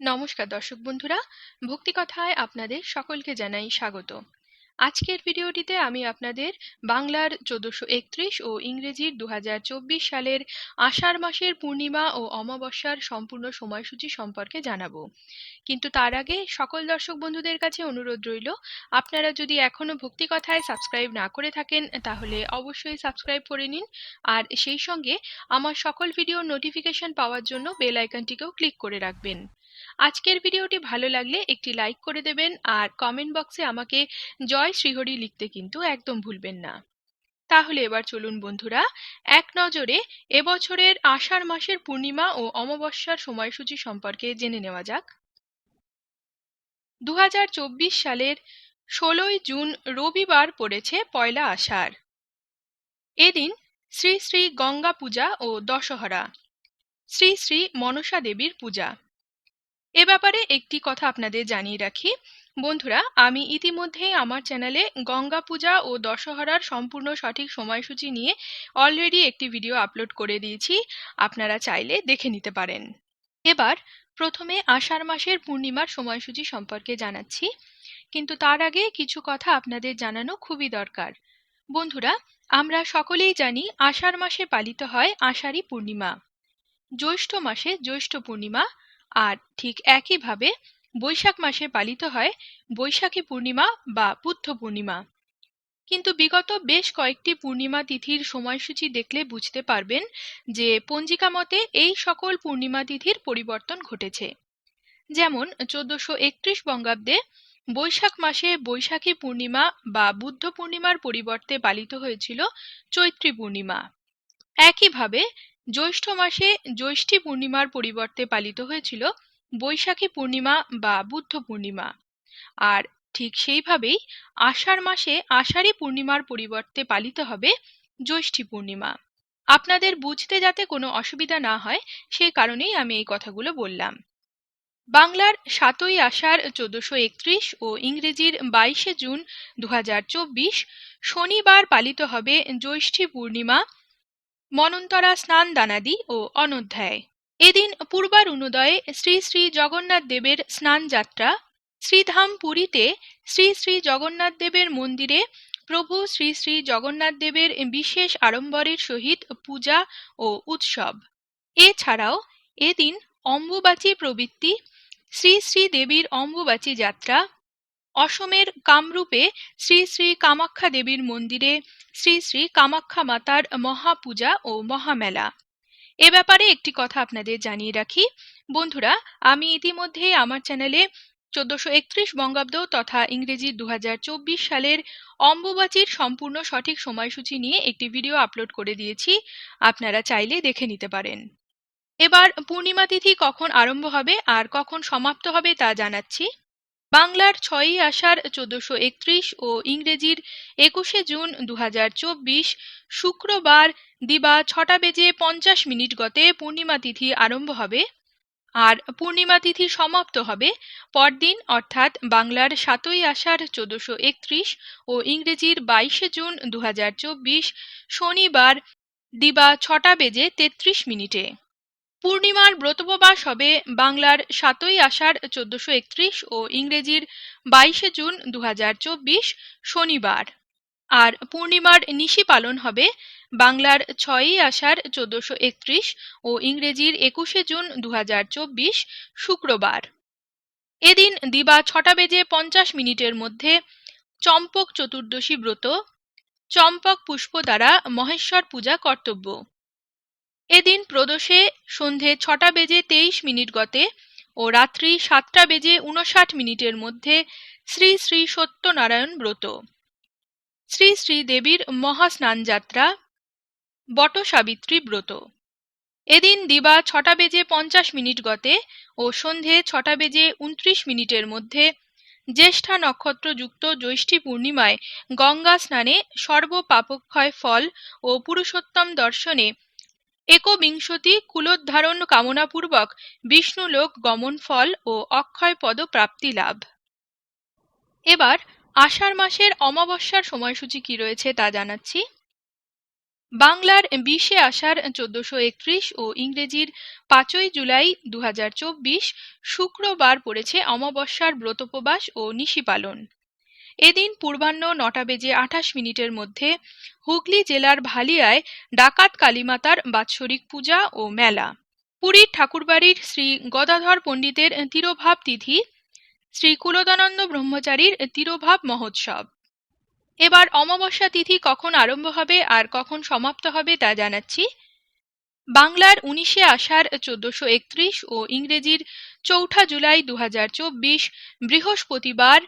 নমস্কার দর্শক বন্ধুরা ভক্তিকথায় আপনাদের সকলকে জানাই স্বাগত। আজকের ভিডিওটিতে আমি আপনাদের বাংলার চোদ্দশো একত্রিশ ও ইংরেজির দু হাজার চব্বিশ সালের আষাঢ় মাসের পূর্ণিমা ও অমাবস্যার সম্পূর্ণ সময়সূচি সম্পর্কে জানাব। কিন্তু তার আগে সকল দর্শক বন্ধুদের কাছে অনুরোধ রইল, আপনারা যদি এখনও ভক্তিকথায় সাবস্ক্রাইব না করে থাকেন, তাহলে অবশ্যই সাবস্ক্রাইব করে নিন। আর সেই সঙ্গে আমার সকল ভিডিওর নোটিফিকেশন পাওয়ার জন্য বেল আইকনটিকেও ক্লিক করে রাখবেন। আজকের ভিডিওটি ভালো লাগলে একটি লাইক করে দেবেন আর কমেন্ট বক্সে আমাকে জয় শ্রীহরি লিখতে কিন্তু একদম ভুলবেন না। তাহলে এবার চলুন বন্ধুরা, এক নজরে এবছরের আষাঢ় মাসের পূর্ণিমা ও অমাবস্যার সময়সূচি সম্পর্কে জেনে নেওয়া যাক। দু হাজার চব্বিশ সালের ষোলোই জুন রবিবার পড়েছে পয়লা আষাঢ়। এদিন শ্রী শ্রী গঙ্গা পূজা ও দশহরা, শ্রী শ্রী মনসা দেবীর পূজা। এ ব্যাপারে একটি কথা আপনাদের জানিয়ে রাখি। বন্ধুরা, আমি ইতিমধ্যেই আমার চ্যানেলে গঙ্গা পূজা ও দশহরার সম্পূর্ণ সঠিক সময়সূচি নিয়ে অলরেডি একটি ভিডিও আপলোড করে দিয়েছি। আপনারা চাইলে দেখে নিতে পারেন। এবার প্রথমে আষাঢ় মাসের পূর্ণিমার সময়সূচি সম্পর্কে জানাচ্ছি। কিন্তু তার আগে কিছু কথা আপনাদের জানানো খুবই দরকার। বন্ধুরা, আমরা সকলেই জানি আষাঢ় মাসে পালিত হয় আষাঢ়ী পূর্ণিমা। জ্যৈষ্ঠ মাসে জ্যৈষ্ঠ পূর্ণিমা আর ঠিক একইভাবে বৈশাখ মাসে পালিত হয় বৈশাখী পূর্ণিমা বা বুদ্ধ পূর্ণিমা। কিন্তু বিগত বেশ কয়েকটি পূর্ণিমা তিথির সময়সূচি দেখলে বুঝতে পারবেন যে পঞ্জিকা মতে এই সকল পূর্ণিমা তিথির পরিবর্তন ঘটেছে। যেমন চোদ্দশো একত্রিশ বঙ্গাব্দে বৈশাখ মাসে বৈশাখী পূর্ণিমা বা বুদ্ধ পূর্ণিমার পরিবর্তে পালিত হয়েছিল চৈত্রী পূর্ণিমা। একইভাবে জ্যৈষ্ঠ মাসে জ্যৈষ্ঠী পূর্ণিমার পরিবর্তে পালিত হয়েছিল বৈশাখী পূর্ণিমা বা বুদ্ধ পূর্ণিমা। আর ঠিক সেইভাবেই আষাঢ় মাসে আষাঢ়ী পূর্ণিমার পরিবর্তে পালিত হবে জ্যৈষ্ঠী পূর্ণিমা। আপনাদের বুঝতে যাতে কোনো অসুবিধা না হয় সেই কারণেই আমি এই কথাগুলো বললাম। বাংলার সাতই আষাঢ় চোদ্দশো একত্রিশ ও ইংরেজির বাইশে জুন দু হাজার চব্বিশ শনিবার পালিত হবে জ্যৈষ্ঠী পূর্ণিমা মনন্তরা স্নান দানাদি ও অনধ্যায়। এদিন পূর্বার পূর্বারুণোদয়ে শ্রী শ্রী জগন্নাথ দেবের স্নান যাত্রা শ্রীধাম পুরীতে শ্রী শ্রী জগন্নাথ দেবের মন্দিরে প্রভু শ্রী শ্রী জগন্নাথ দেবের বিশেষ আড়ম্বরের সহিত পূজা ও উৎসব। এছাড়াও এদিন অম্বুবাচী প্রবৃত্তি, শ্রী শ্রী দেবীর অম্বুবাচী যাত্রা অসমের কামরূপে শ্রী শ্রী কামাখ্যা দেবীর মন্দিরে শ্রী শ্রী কামাখ্যা মাতার মহাপূজা ও মহামেলা। এ ব্যাপারে একটি কথা আপনাদের জানিয়ে রাখি। বন্ধুরা, আমি ইতিমধ্যেই আমার চ্যানেলে চোদ্দশো একত্রিশ বঙ্গাব্দ তথা ইংরেজি দু হাজার চব্বিশ সালের অম্বুবাচীর সম্পূর্ণ সঠিক সময়সূচি নিয়ে একটি ভিডিও আপলোড করে দিয়েছি। আপনারা চাইলে দেখে নিতে পারেন। এবার পূর্ণিমা তিথি কখন আরম্ভ হবে আর কখন সমাপ্ত হবে তা জানাচ্ছি। বাংলার ছয়ই আষাঢ় চোদ্দশো একত্রিশ ও ইংরেজির একুশে জুন দু চব্বিশ শুক্রবার দিবা ছটা বেজে পঞ্চাশ মিনিট গতে পূর্ণিমা তিথি আরম্ভ হবে। আর পূর্ণিমা তিথি সমাপ্ত হবে পরদিন, অর্থাৎ বাংলার সাতই আষাঢ় চোদ্দশো একত্রিশ ও ইংরেজির বাইশে জুন দু হাজার চব্বিশ শনিবার দিবা ছটা বেজে তেত্রিশ মিনিটে। পূর্ণিমার ব্রতোপবাস হবে বাংলার সাতই আষাঢ় চোদ্দশো একত্রিশ ও ইংরেজির বাইশে জুন দু হাজার চব্বিশ শনিবার। আর পূর্ণিমার নিশি পালন হবে বাংলার ছয়ই আষাঢ় চোদ্দশো একত্রিশ ও ইংরেজির একুশে জুন দু হাজার চব্বিশ শুক্রবার। এদিন দিবা ছটা বেজে পঞ্চাশ মিনিটের মধ্যে চম্পক চতুর্দশী ব্রত, চম্পক পুষ্প দ্বারা মহেশ্বর পূজা কর্তব্য। এদিন প্রদোষে সন্ধে ছটা বেজে তেইশ মিনিট গতে ও রাত্রি সাতটা বেজে উনষাট মিনিটের মধ্যে শ্রী শ্রী সত্যনারায়ণ ব্রত। শ্রী শ্রী দেবীর মহাস্নান যাত্রা বট সাবিত্রী ব্রত। এদিন দিবা ছটা বেজে পঞ্চাশ মিনিট গতে ও সন্ধে ছটা বেজে উনত্রিশ মিনিটের মধ্যে জ্যেষ্ঠা নক্ষত্রযুক্ত জ্যৈষ্ঠী পূর্ণিমায় গঙ্গা স্নানে সর্বপাপক্ষয় ফল ও পুরুষোত্তম দর্শনে একবিংশতি কুলোদ্ধারণ কামনাপূর্বক বিষ্ণুলোক গমন ফল ও অক্ষয় পদ প্রাপ্তি লাভ। এবার আষাঢ় মাসের অমাবস্যার সময়সূচি কি রয়েছে তা জানাচ্ছি। বাংলার বিশে আষাঢ় চোদ্দশো একত্রিশ ও ইংরেজির পাঁচই জুলাই দু হাজার চব্বিশ শুক্রবার পড়েছে অমাবস্যার ব্রতোপবাস ও নিশি পালন এদিন পূর্বাহ্ন নটা বেজে আঠাশ মিনিটের মধ্যে হুগলি জেলার ভালিয়ায় ডাকাত কালীমাতার বাৎসরিক পূজা ও মেলা। পুরীর ঠাকুরবাড়ির শ্রী গদাধর পণ্ডিতের তিরোভাব তিথি, শ্রী কুলদানন্দ ব্রহ্মচারীর তিরোভাব মহোৎসব। এবার অমাবস্যা তিথি কখন আরম্ভ হবে আর কখন সমাপ্ত হবে তা জানাচ্ছি। বাংলার উনিশে আষাঢ় চোদ্দশো একত্রিশ ও ইংরেজির চৌঠা জুলাই দু হাজার চব্বিশ বৃহস্পতিবার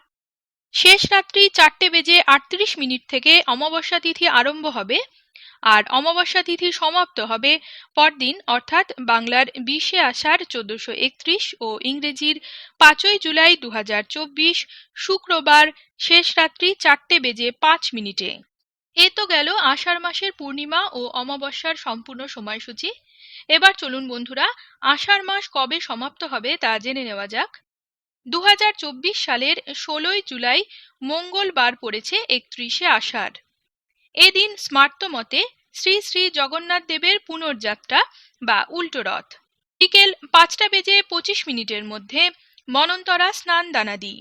শেষ রাত্রি চারটে বেজে আটত্রিশ মিনিট থেকে অমাবস্যা তিথি আরম্ভ হবে আর অমাবস্যা তিথি সমাপ্ত হবে পরদিন, অর্থাৎ বাংলার বিশে আষাঢ় চোদ্দশো একত্রিশ ও ইংরেজির পাঁচই জুলাই দু হাজার চব্বিশ শুক্রবার শেষ রাত্রি চারটে বেজে পাঁচ মিনিটে। এ তো গেল আষাঢ় মাসের পূর্ণিমা ও অমাবস্যার সম্পূর্ণ সময়সূচি। এবার চলুন বন্ধুরা, আষাঢ় মাস কবে সমাপ্ত হবে তা জেনে নেওয়া যাক। দুহাজার চব্বিশ সালের ষোলোই জুলাই মঙ্গলবার পড়েছে একত্রিশে আষাঢ়। এদিন স্মার্ত মতে শ্রী শ্রী জগন্নাথ দেবের পুনর্যাত্রা বা উল্টো রথ। বিকেল পাঁচটা বেজে পঁচিশ মিনিটের মধ্যে মনন্তরা স্নান দানাদি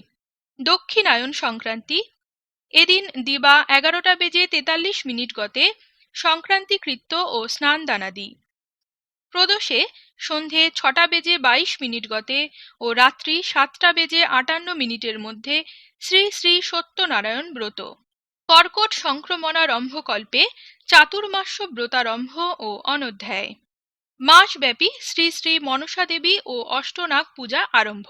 দক্ষিণায়ন সংক্রান্তি। এদিন দিবা এগারোটা বেজে তেতাল্লিশ মিনিট গতে সংক্রান্তি কৃত্য ও স্নান দানাদি প্রদোষে সন্ধে ছটা বেজে বাইশ মিনিট গতে ও রাত্রি সাতটা বেজে আটান্ন মিনিটের মধ্যে শ্রী শ্রী সত্যনারায়ণ ব্রত। কর্কট সংক্রমণারম্ভকল্পে চাতুর্মাস্য ব্রতারম্ভ ও অনধ্যায়। মাসব্যাপী শ্রী শ্রী মনসাদেবী ও অষ্টনাগ পূজা আরম্ভ।